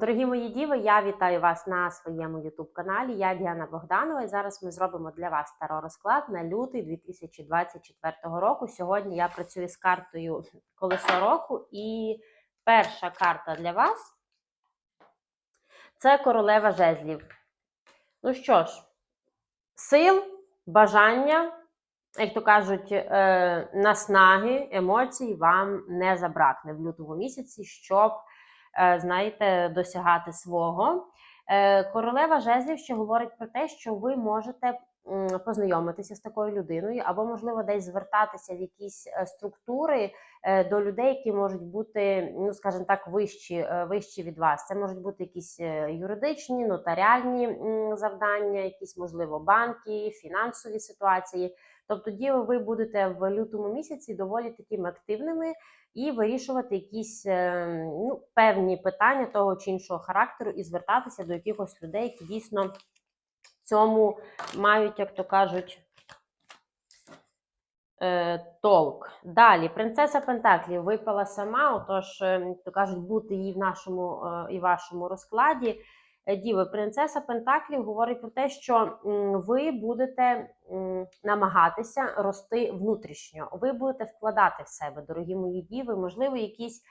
Дорогі мої діви, я вітаю вас на своєму youtube каналі. Я Діана Богданова. І зараз ми зробимо для вас таро розклад на лютий 2024 року. Сьогодні я працюю з картою Колесо року, і перша карта для вас це королева жезлів. Ну що ж, сил, бажання, як то кажуть, е, наснаги, емоцій вам не забракне в лютому місяці, щоб знаєте, досягати свого. Е, Королева жезлів ще говорить про те, що ви можете познайомитися з такою людиною, або, можливо, десь звертатися в якісь е, структури е, до людей, які можуть бути, ну скажімо так, вищі, е, вищі від вас. Це можуть бути якісь юридичні, нотаріальні завдання, якісь, можливо, банки, фінансові ситуації. Тобто, діви, ви будете в лютому місяці доволі такими активними і вирішувати якісь ну, певні питання того чи іншого характеру, і звертатися до якихось людей, які дійсно цьому мають, як то кажуть, е, толк. Далі, принцеса Пентаклів випала сама, отож, е, то кажуть, бути її в нашому е, і вашому розкладі. Діви, принцеса Пентаклів говорить про те, що ви будете намагатися рости внутрішньо. Ви будете вкладати в себе, дорогі мої діви, можливо, якісь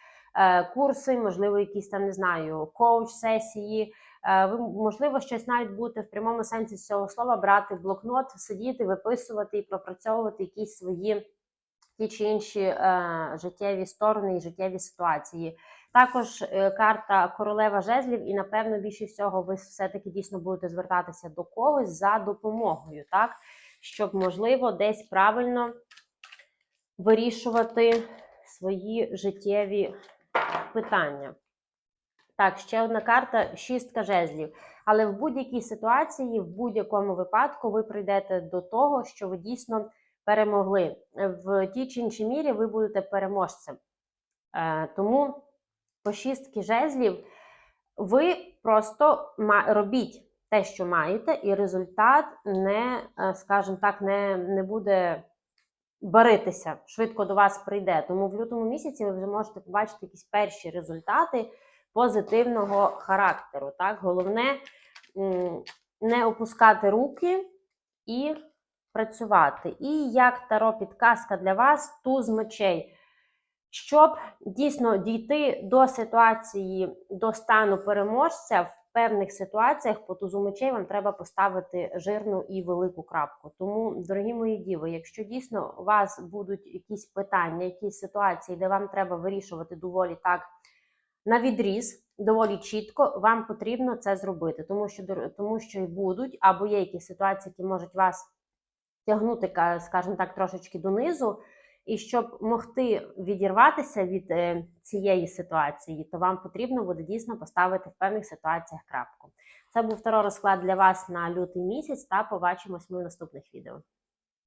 курси, можливо, якісь там не знаю, коуч-сесії. Е, ви, можливо, щось навіть будете в прямому сенсі цього слова брати блокнот, сидіти, виписувати і пропрацьовувати якісь свої ті чи інші е, життєві сторони і життєві ситуації. Також е, карта королева жезлів, і напевно більше всього ви все-таки дійсно будете звертатися до когось за допомогою, так? Щоб, можливо, десь правильно вирішувати свої життєві питання. Так, ще одна карта шістка жезлів. Але в будь-якій ситуації, в будь-якому випадку, ви прийдете до того, що ви дійсно перемогли. В тій чи іншій мірі ви будете переможцем. Е, тому по шістки жезлів ви просто робіть те, що маєте, і результат не, е, скажімо так, не, не буде баритися, швидко до вас прийде. Тому в лютому місяці ви вже можете побачити якісь перші результати позитивного характеру. Так? Головне не опускати руки і працювати. І як таро підказка для вас туз мечей. Щоб дійсно дійти до ситуації, до стану переможця, в певних ситуаціях по тузу мечей вам треба поставити жирну і велику крапку. Тому, дорогі мої діви, якщо дійсно у вас будуть якісь питання, якісь ситуації, де вам треба вирішувати доволі так на відріз, доволі чітко, вам потрібно це зробити, тому що тому що й будуть або є якісь ситуації, які можуть вас тягнути, ка- скажімо так, трошечки донизу. І щоб могти відірватися від е, цієї ситуації, то вам потрібно буде дійсно поставити в певних ситуаціях крапку. Це був второй розклад для вас на лютий місяць. Та побачимось ми в наступних відео.